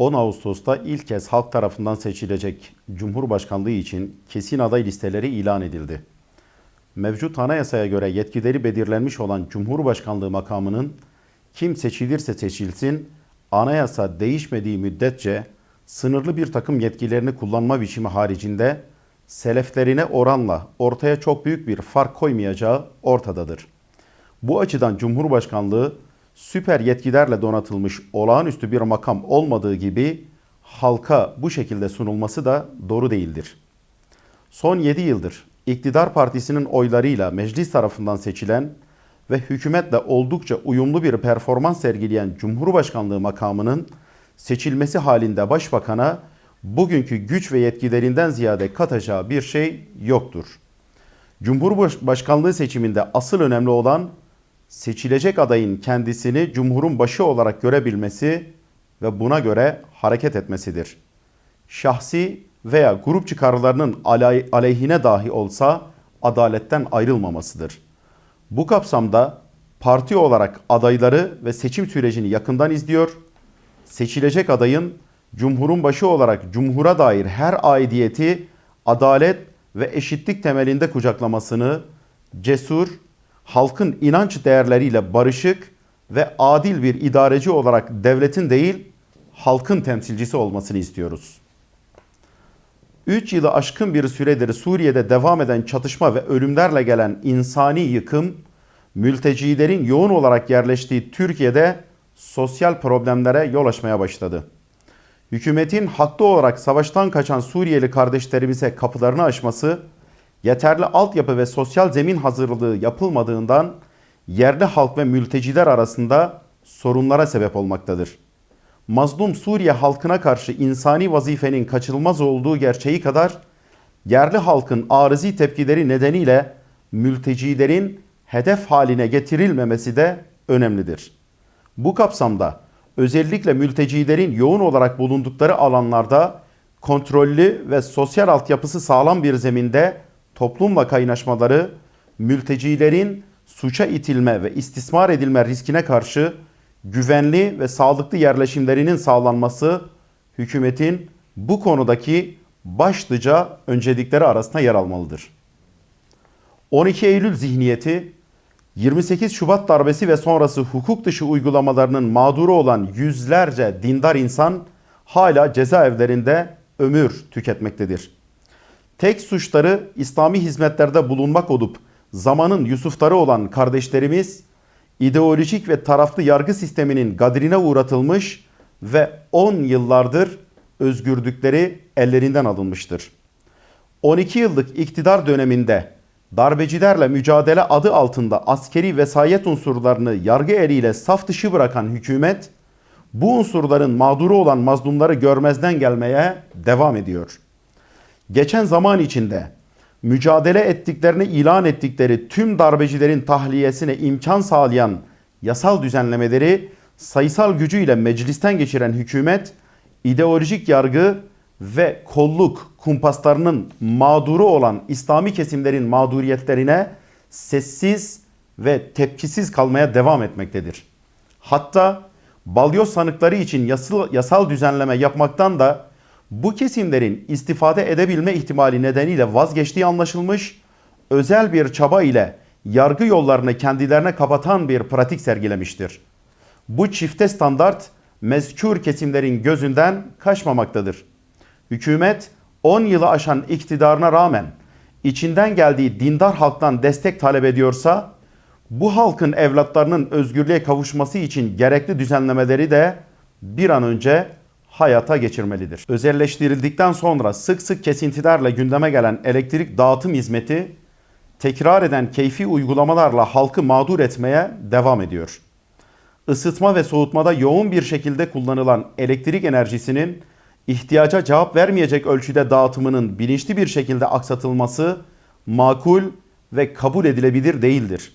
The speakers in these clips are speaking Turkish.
10 Ağustos'ta ilk kez halk tarafından seçilecek Cumhurbaşkanlığı için kesin aday listeleri ilan edildi. Mevcut anayasaya göre yetkileri belirlenmiş olan Cumhurbaşkanlığı makamının kim seçilirse seçilsin anayasa değişmediği müddetçe sınırlı bir takım yetkilerini kullanma biçimi haricinde seleflerine oranla ortaya çok büyük bir fark koymayacağı ortadadır. Bu açıdan Cumhurbaşkanlığı süper yetkilerle donatılmış olağanüstü bir makam olmadığı gibi halka bu şekilde sunulması da doğru değildir. Son 7 yıldır iktidar partisinin oylarıyla meclis tarafından seçilen ve hükümetle oldukça uyumlu bir performans sergileyen Cumhurbaşkanlığı makamının seçilmesi halinde başbakana bugünkü güç ve yetkilerinden ziyade katacağı bir şey yoktur. Cumhurbaşkanlığı seçiminde asıl önemli olan seçilecek adayın kendisini cumhurun başı olarak görebilmesi ve buna göre hareket etmesidir. Şahsi veya grup çıkarlarının aley- aleyhine dahi olsa adaletten ayrılmamasıdır. Bu kapsamda parti olarak adayları ve seçim sürecini yakından izliyor, seçilecek adayın cumhurun başı olarak cumhura dair her aidiyeti adalet ve eşitlik temelinde kucaklamasını cesur, halkın inanç değerleriyle barışık ve adil bir idareci olarak devletin değil, halkın temsilcisi olmasını istiyoruz. 3 yılı aşkın bir süredir Suriye'de devam eden çatışma ve ölümlerle gelen insani yıkım, mültecilerin yoğun olarak yerleştiği Türkiye'de sosyal problemlere yol açmaya başladı. Hükümetin haklı olarak savaştan kaçan Suriyeli kardeşlerimize kapılarını açması, yeterli altyapı ve sosyal zemin hazırlığı yapılmadığından yerli halk ve mülteciler arasında sorunlara sebep olmaktadır. Mazlum Suriye halkına karşı insani vazifenin kaçınılmaz olduğu gerçeği kadar yerli halkın arızi tepkileri nedeniyle mültecilerin hedef haline getirilmemesi de önemlidir. Bu kapsamda özellikle mültecilerin yoğun olarak bulundukları alanlarda kontrollü ve sosyal altyapısı sağlam bir zeminde toplumla kaynaşmaları, mültecilerin suça itilme ve istismar edilme riskine karşı güvenli ve sağlıklı yerleşimlerinin sağlanması hükümetin bu konudaki başlıca öncelikleri arasında yer almalıdır. 12 Eylül zihniyeti 28 Şubat darbesi ve sonrası hukuk dışı uygulamalarının mağduru olan yüzlerce dindar insan hala cezaevlerinde ömür tüketmektedir. Tek suçları İslami hizmetlerde bulunmak olup zamanın Yusufları olan kardeşlerimiz ideolojik ve taraflı yargı sisteminin gadrine uğratılmış ve 10 yıllardır özgürlükleri ellerinden alınmıştır. 12 yıllık iktidar döneminde darbecilerle mücadele adı altında askeri vesayet unsurlarını yargı eliyle saf dışı bırakan hükümet bu unsurların mağduru olan mazlumları görmezden gelmeye devam ediyor. Geçen zaman içinde mücadele ettiklerini ilan ettikleri tüm darbecilerin tahliyesine imkan sağlayan yasal düzenlemeleri sayısal gücüyle meclisten geçiren hükümet ideolojik yargı ve kolluk kumpaslarının mağduru olan İslami kesimlerin mağduriyetlerine sessiz ve tepkisiz kalmaya devam etmektedir. Hatta balyoz sanıkları için yasal, yasal düzenleme yapmaktan da bu kesimlerin istifade edebilme ihtimali nedeniyle vazgeçtiği anlaşılmış, özel bir çaba ile yargı yollarını kendilerine kapatan bir pratik sergilemiştir. Bu çifte standart mezkür kesimlerin gözünden kaçmamaktadır. Hükümet 10 yılı aşan iktidarına rağmen içinden geldiği dindar halktan destek talep ediyorsa bu halkın evlatlarının özgürlüğe kavuşması için gerekli düzenlemeleri de bir an önce hayata geçirmelidir. Özelleştirildikten sonra sık sık kesintilerle gündeme gelen elektrik dağıtım hizmeti tekrar eden keyfi uygulamalarla halkı mağdur etmeye devam ediyor. Isıtma ve soğutmada yoğun bir şekilde kullanılan elektrik enerjisinin ihtiyaca cevap vermeyecek ölçüde dağıtımının bilinçli bir şekilde aksatılması makul ve kabul edilebilir değildir.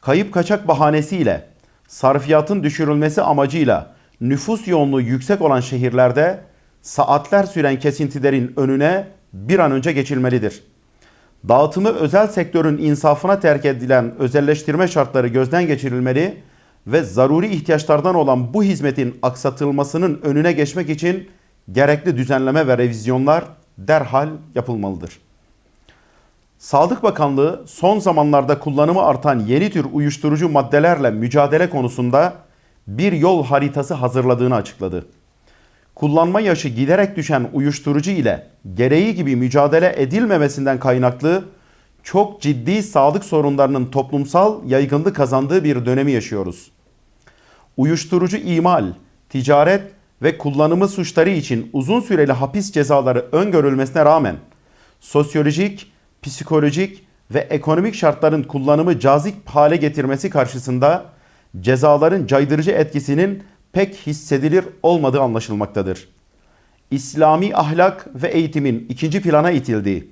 Kayıp kaçak bahanesiyle sarfiyatın düşürülmesi amacıyla nüfus yoğunluğu yüksek olan şehirlerde saatler süren kesintilerin önüne bir an önce geçilmelidir. Dağıtımı özel sektörün insafına terk edilen özelleştirme şartları gözden geçirilmeli ve zaruri ihtiyaçlardan olan bu hizmetin aksatılmasının önüne geçmek için gerekli düzenleme ve revizyonlar derhal yapılmalıdır. Sağlık Bakanlığı son zamanlarda kullanımı artan yeni tür uyuşturucu maddelerle mücadele konusunda bir yol haritası hazırladığını açıkladı. Kullanma yaşı giderek düşen uyuşturucu ile gereği gibi mücadele edilmemesinden kaynaklı çok ciddi sağlık sorunlarının toplumsal yaygınlık kazandığı bir dönemi yaşıyoruz. Uyuşturucu imal, ticaret ve kullanımı suçları için uzun süreli hapis cezaları öngörülmesine rağmen sosyolojik, psikolojik ve ekonomik şartların kullanımı cazip hale getirmesi karşısında cezaların caydırıcı etkisinin pek hissedilir olmadığı anlaşılmaktadır. İslami ahlak ve eğitimin ikinci plana itildiği,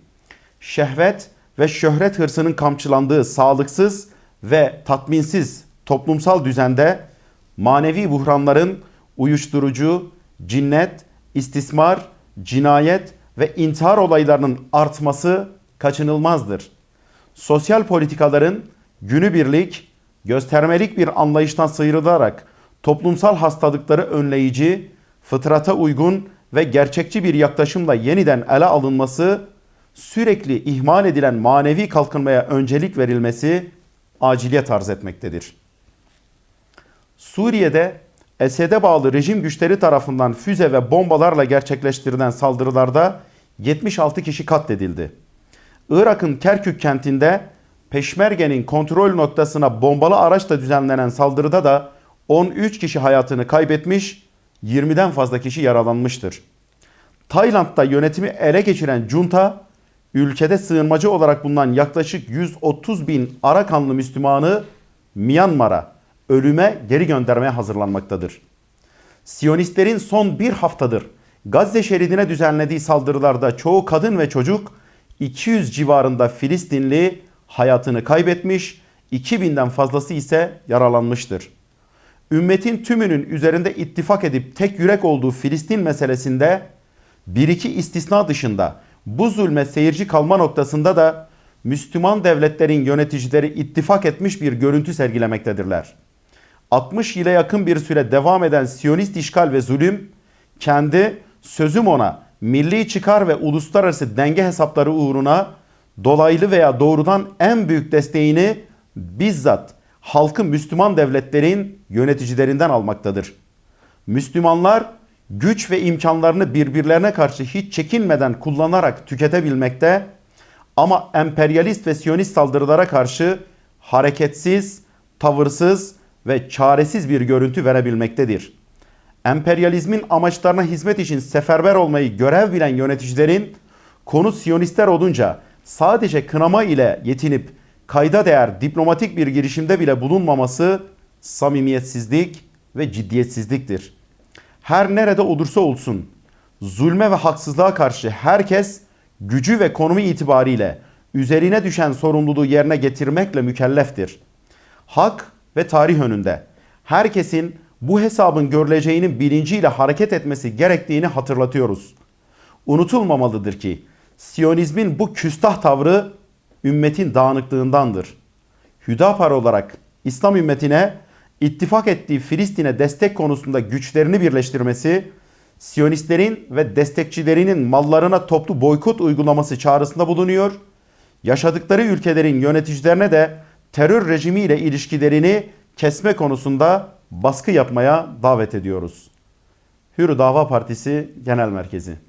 şehvet ve şöhret hırsının kamçılandığı sağlıksız ve tatminsiz toplumsal düzende manevi buhranların uyuşturucu, cinnet, istismar, cinayet ve intihar olaylarının artması kaçınılmazdır. Sosyal politikaların günübirlik, göstermelik bir anlayıştan sıyrılarak toplumsal hastalıkları önleyici, fıtrata uygun ve gerçekçi bir yaklaşımla yeniden ele alınması, sürekli ihmal edilen manevi kalkınmaya öncelik verilmesi aciliyet arz etmektedir. Suriye'de Esed'e bağlı rejim güçleri tarafından füze ve bombalarla gerçekleştirilen saldırılarda 76 kişi katledildi. Irak'ın Kerkük kentinde Peşmerge'nin kontrol noktasına bombalı araçla düzenlenen saldırıda da 13 kişi hayatını kaybetmiş, 20'den fazla kişi yaralanmıştır. Tayland'da yönetimi ele geçiren junta, ülkede sığınmacı olarak bulunan yaklaşık 130 bin Arakanlı Müslümanı Myanmar'a ölüme geri göndermeye hazırlanmaktadır. Siyonistlerin son bir haftadır Gazze şeridine düzenlediği saldırılarda çoğu kadın ve çocuk 200 civarında Filistinli hayatını kaybetmiş, 2000'den fazlası ise yaralanmıştır. Ümmetin tümünün üzerinde ittifak edip tek yürek olduğu Filistin meselesinde bir iki istisna dışında bu zulme seyirci kalma noktasında da Müslüman devletlerin yöneticileri ittifak etmiş bir görüntü sergilemektedirler. 60 yıla yakın bir süre devam eden Siyonist işgal ve zulüm kendi sözüm ona milli çıkar ve uluslararası denge hesapları uğruna dolaylı veya doğrudan en büyük desteğini bizzat halkı Müslüman devletlerin yöneticilerinden almaktadır. Müslümanlar güç ve imkanlarını birbirlerine karşı hiç çekinmeden kullanarak tüketebilmekte ama emperyalist ve siyonist saldırılara karşı hareketsiz, tavırsız ve çaresiz bir görüntü verebilmektedir. Emperyalizmin amaçlarına hizmet için seferber olmayı görev bilen yöneticilerin konu siyonistler olunca sadece kınama ile yetinip kayda değer diplomatik bir girişimde bile bulunmaması samimiyetsizlik ve ciddiyetsizliktir. Her nerede olursa olsun zulme ve haksızlığa karşı herkes gücü ve konumu itibariyle üzerine düşen sorumluluğu yerine getirmekle mükelleftir. Hak ve tarih önünde herkesin bu hesabın görüleceğinin bilinciyle hareket etmesi gerektiğini hatırlatıyoruz. Unutulmamalıdır ki Siyonizmin bu küstah tavrı ümmetin dağınıklığındandır. Hüdapar olarak İslam ümmetine ittifak ettiği Filistin'e destek konusunda güçlerini birleştirmesi, Siyonistlerin ve destekçilerinin mallarına toplu boykot uygulaması çağrısında bulunuyor. Yaşadıkları ülkelerin yöneticilerine de terör rejimiyle ilişkilerini kesme konusunda baskı yapmaya davet ediyoruz. Hürü Dava Partisi Genel Merkezi